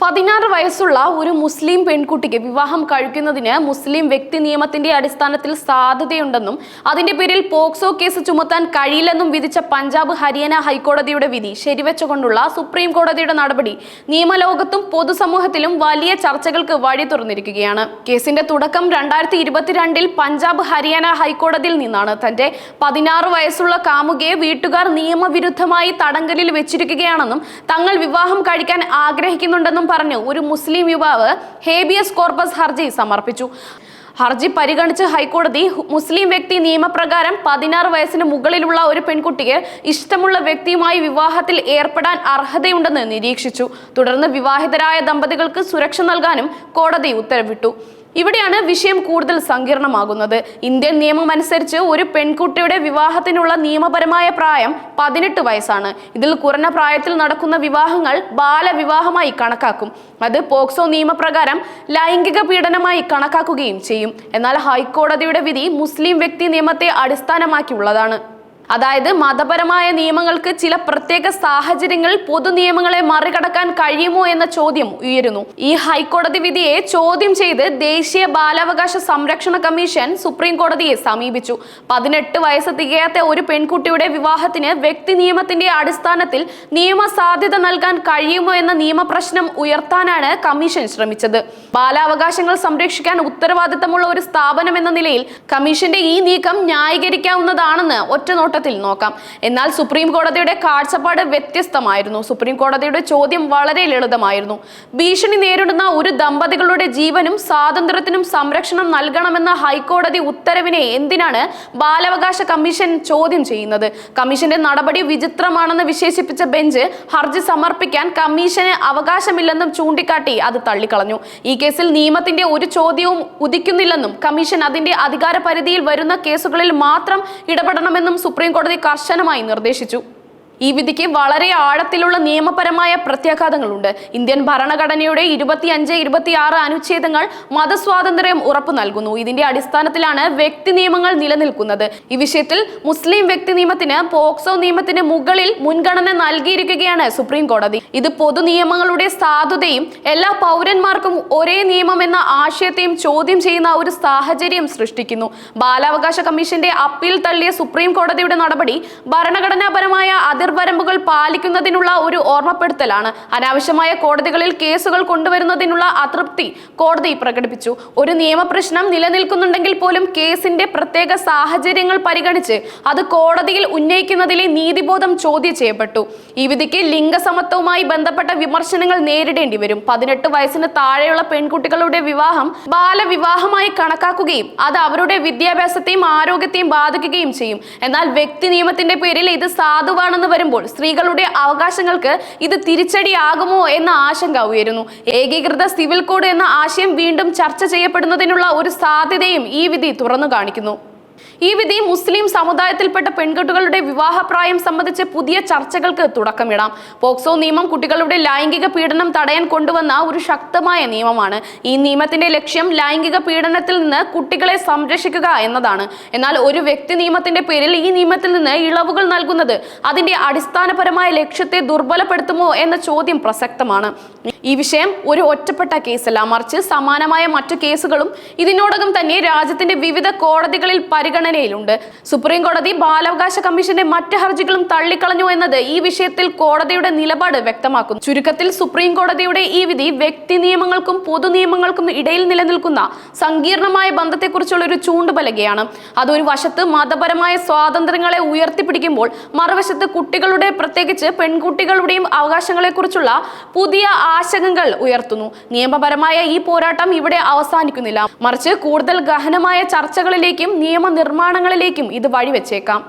പതിനാറ് വയസ്സുള്ള ഒരു മുസ്ലിം പെൺകുട്ടിക്ക് വിവാഹം കഴിക്കുന്നതിന് മുസ്ലിം വ്യക്തി നിയമത്തിന്റെ അടിസ്ഥാനത്തിൽ സാധ്യതയുണ്ടെന്നും അതിന്റെ പേരിൽ പോക്സോ കേസ് ചുമത്താൻ കഴിയില്ലെന്നും വിധിച്ച പഞ്ചാബ് ഹരിയാന ഹൈക്കോടതിയുടെ വിധി ശരിവെച്ചുകൊണ്ടുള്ള സുപ്രീം കോടതിയുടെ നടപടി നിയമലോകത്തും പൊതുസമൂഹത്തിലും വലിയ ചർച്ചകൾക്ക് വഴി തുറന്നിരിക്കുകയാണ്. കേസിന്റെ തുടക്കം രണ്ടായിരത്തി ഇരുപത്തിരണ്ടിൽ പഞ്ചാബ് ഹരിയാന ഹൈക്കോടതിയിൽ നിന്നാണ്. തന്റെ പതിനാറ് വയസ്സുള്ള കാമുകയെ വീട്ടുകാർ നിയമവിരുദ്ധമായി തടങ്കലിൽ വെച്ചിരിക്കുകയാണെന്നും തങ്ങൾ വിവാഹം കഴിക്കാൻ ആഗ്രഹിക്കുന്നുണ്ടെന്നും പറഞ്ഞ് ഒരു മുസ്ലിം യുവാവ് ഹേബിയസ് കോർപ്പസ് ഹർജി സമർപ്പിച്ചു. ഹർജി പരിഗണിച്ച് ഹൈക്കോടതി മുസ്ലിം വ്യക്തി നിയമപ്രകാരം പതിനാറ് വയസ്സിന് മുകളിലുള്ള ഒരു പെൺകുട്ടിക്ക് ഇഷ്ടമുള്ള വ്യക്തിയുമായി വിവാഹത്തിൽ ഏർപ്പെടാൻ അർഹതയുണ്ടെന്ന് നിരീക്ഷിച്ചു. തുടർന്ന് വിവാഹിതരായ ദമ്പതികൾക്ക് സുരക്ഷ നൽകാനും കോടതി ഉത്തരവിട്ടു. ഇവിടെയാണ് വിഷയം കൂടുതൽ സങ്കീർണമാകുന്നത്. ഇന്ത്യൻ നിയമം അനുസരിച്ച് ഒരു പെൺകുട്ടിയുടെ വിവാഹത്തിനുള്ള നിയമപരമായ പ്രായം പതിനെട്ട് വയസ്സാണ്. ഇതിൽ കുറഞ്ഞ പ്രായത്തിൽ നടക്കുന്ന വിവാഹങ്ങൾ ബാലവിവാഹമായി കണക്കാക്കും. അത് പോക്സോ നിയമപ്രകാരം ലൈംഗിക പീഡനമായി കണക്കാക്കുകയും ചെയ്യും. എന്നാൽ ഹൈക്കോടതിയുടെ വിധി മുസ്ലിം വ്യക്തി നിയമത്തെ അടിസ്ഥാനമാക്കിയുള്ളതാണ്. അതായത് മതപരമായ നിയമങ്ങൾക്ക് ചില പ്രത്യേക സാഹചര്യങ്ങളിൽ പൊതു നിയമങ്ങളെ മറികടക്കാൻ കഴിയുമോ എന്ന ചോദ്യം ഉയരുന്നു. ഈ ഹൈക്കോടതി വിധിയെ ചോദ്യം ചെയ്ത് ദേശീയ ബാലാവകാശ സംരക്ഷണ കമ്മീഷൻ സുപ്രീം കോടതിയെ സമീപിച്ചു. പതിനെട്ട് വയസ്സ് തികയാത്ത ഒരു പെൺകുട്ടിയുടെ വിവാഹത്തിന് വ്യക്തി നിയമത്തിന്റെ അടിസ്ഥാനത്തിൽ നിയമസാധ്യത നൽകാൻ കഴിയുമോ എന്ന നിയമപ്രശ്നം ഉയർത്താനാണ് കമ്മീഷൻ ശ്രമിച്ചത്. ബാലാവകാശങ്ങൾ സംരക്ഷിക്കാൻ ഉത്തരവാദിത്തമുള്ള ഒരു സ്ഥാപനം എന്ന നിലയിൽ കമ്മീഷന്റെ ഈ നീക്കം ന്യായീകരിക്കാവുന്നതാണെന്ന് ഒറ്റ നോട്ടത്തിൽ നോക്കാം. എന്നാൽ സുപ്രീം കോടതിയുടെ കാഴ്ചപ്പാട് വ്യത്യസ്തമായിരുന്നു. സുപ്രീം കോടതിയുടെ ചോദ്യം വളരെ ലളിതമായിരുന്നു. ഭീഷണി നേരിടുന്ന ഒരു ദമ്പതികളുടെ ജീവനും സ്വാതന്ത്ര്യത്തിനും സംരക്ഷണം നൽകണമെന്ന ഹൈക്കോടതി ഉത്തരവിനെ എന്തിനാണ് ബാലാവകാശ കമ്മീഷൻ ചോദ്യം ചെയ്യുന്നത്? കമ്മീഷന്റെ നടപടി വിചിത്രമാണെന്ന് വിശേഷിപ്പിച്ച ബെഞ്ച് ഹർജി സമർപ്പിക്കാൻ കമ്മീഷന് അവകാശമില്ലെന്നും ചൂണ്ടിക്കാട്ടി അത് തള്ളിക്കളഞ്ഞു. ഈ കേസിൽ നിയമത്തിന്റെ ഒരു ചോദ്യവും ഉദിക്കുന്നില്ലെന്നും കമ്മീഷൻ അതിന്റെ അധികാര പരിധിയിൽ വരുന്ന കേസുകളിൽ മാത്രം ഇടപെടണമെന്നും സുപ്രീം കോടതി കർശനമായി നിർദ്ദേശിച്ചു ഈ വിധിക്ക് വളരെ ആഴത്തിലുള്ള നിയമപരമായ പ്രത്യാഘാതങ്ങളുണ്ട്. ഇന്ത്യൻ ഭരണഘടനയുടെ ഇരുപത്തിയഞ്ച് ഇരുപത്തിയാറ് അനുച്ഛേദങ്ങൾ മതസ്വാതന്ത്ര്യം ഉറപ്പു നൽകുന്നു. ഇതിന്റെ അടിസ്ഥാനത്തിലാണ് വ്യക്തി നിയമങ്ങൾ നിലനിൽക്കുന്നത്. ഈ വിഷയത്തിൽ മുസ്ലിം വ്യക്തി നിയമത്തിന് പോക്സോ നിയമത്തിന് മുകളിൽ മുൻഗണന നൽകിയിരിക്കുകയാണ് സുപ്രീം കോടതി. ഇത് പൊതു നിയമങ്ങളുടെ സാധുതയും എല്ലാ പൗരന്മാർക്കും ഒരേ നിയമം എന്ന ആശയത്തെയും ചോദ്യം ചെയ്യുന്ന ഒരു സാഹചര്യം സൃഷ്ടിക്കുന്നു. ബാലാവകാശ കമ്മീഷന്റെ അപ്പീൽ തള്ളിയ സുപ്രീം കോടതിയുടെ നടപടി ഭരണഘടനാപരമായ അതിർവരമ്പുകൾ പാലിക്കുന്നതിനുള്ള ഒരു ഓർമ്മപ്പെടുത്തലാണ്. അനാവശ്യമായ കോടതികളിൽ കേസുകൾ കൊണ്ടുവരുന്നതിനുള്ള അതൃപ്തി കോടതി പ്രകടിപ്പിച്ചു. ഒരു നിയമപ്രശ്നം നിലനിൽക്കുന്നുണ്ടെങ്കിൽ പോലും കേസിന്റെ പ്രത്യേക സാഹചര്യങ്ങൾ പരിഗണിച്ച് അത് കോടതിയിൽ ഉന്നയിക്കുന്നതിലെ നീതിബോധം ചോദ്യം ചെയ്യപ്പെട്ടു. ഈ വിധിക്ക് ലിംഗസമത്വവുമായി ബന്ധപ്പെട്ട വിമർശനങ്ങൾ നേരിടേണ്ടി വരും. പതിനെട്ട് വയസ്സിന് താഴെയുള്ള പെൺകുട്ടികളുടെ വിവാഹം ബാലവിവാഹമായി കണക്കാക്കുകയും അത് അവരുടെ വിദ്യാഭ്യാസത്തെയും ആരോഗ്യത്തെയും ബാധിക്കുകയും ചെയ്യും. എന്നാൽ വ്യക്തി നിയമത്തിന്റെ പേരിൽ ഇത് സാധുവാണെന്ന് വരുമ്പോൾ സ്ത്രീകളുടെ അവകാശങ്ങൾക്ക് ഇത് തിരിച്ചടിയാകുമോ എന്ന ആശങ്ക ഉയരുന്നു. ഏകീകൃത സിവിൽ കോഡ് എന്ന ആശയം വീണ്ടും ചർച്ച ചെയ്യപ്പെടുന്നതിനുള്ള ഒരു സാധ്യതയും ഈ വിധി തുറന്നു കാണിക്കുന്നു. ഈ വിധി മുസ്ലിം സമുദായത്തിൽപ്പെട്ട പെൺകുട്ടികളുടെ വിവാഹപ്രായം സംബന്ധിച്ച് പുതിയ ചർച്ചകൾക്ക് തുടക്കമിടാം. പോക്സോ നിയമം കുട്ടികളുടെ ലൈംഗിക പീഡനം തടയാൻ കൊണ്ടുവന്ന ഒരു ശക്തമായ നിയമമാണ്. ഈ നിയമത്തിന്റെ ലക്ഷ്യം ലൈംഗിക പീഡനത്തിൽ നിന്ന് കുട്ടികളെ സംരക്ഷിക്കുക എന്നതാണ്. എന്നാൽ ഒരു വ്യക്തി നിയമത്തിന്റെ പേരിൽ ഈ നിയമത്തിൽ നിന്ന് ഇളവുകൾ നൽകുന്നത് അതിന്റെ അടിസ്ഥാനപരമായ ലക്ഷ്യത്തെ ദുർബലപ്പെടുത്തുമോ എന്ന ചോദ്യം പ്രസക്തമാണ്. ഈ വിഷയം ഒരു ഒറ്റപ്പെട്ട കേസല്ല. മറിച്ച് സമാനമായ മറ്റു കേസുകളും ഇതിനോടകം തന്നെ രാജ്യത്തിന്റെ വിവിധ കോടതികളിൽ പരിഗണനയിലുണ്ട്. സുപ്രീം കോടതി ബാലാവകാശ കമ്മീഷന്റെ മറ്റ് ഹർജികളും തള്ളിക്കളഞ്ഞു എന്നത് ഈ വിഷയത്തിൽ കോടതിയുടെ നിലപാട് വ്യക്തമാക്കുന്നു. ചുരുക്കത്തിൽ സുപ്രീം കോടതിയുടെ ഈ വിധി വ്യക്തി നിയമങ്ങൾക്കും പൊതു നിയമങ്ങൾക്കും ഇടയിൽ നിലനിൽക്കുന്ന സങ്കീർണമായ ബന്ധത്തെക്കുറിച്ചുള്ള ഒരു ചൂണ്ടുപലകയാണ്. അതൊരു വശത്ത് മതപരമായ സ്വാതന്ത്ര്യങ്ങളെ ഉയർത്തിപ്പിടിക്കുമ്പോൾ മറുവശത്ത് കുട്ടികളുടെ പ്രത്യേകിച്ച് പെൺകുട്ടികളുടെയും അവകാശങ്ങളെക്കുറിച്ചുള്ള പുതിയ ആശങ്കകൾ ഉയർത്തുന്നു. നിയമപരമായ ഈ പോരാട്ടം ഇവിടെ അവസാനിക്കുന്നില്ല. മറിച്ച് കൂടുതൽ ഗഹനമായ ചർച്ചകളിലേക്കും നിയമനിർമ്മാണങ്ങളിലേക്കും ഇത് വഴിവെച്ചേക്കാം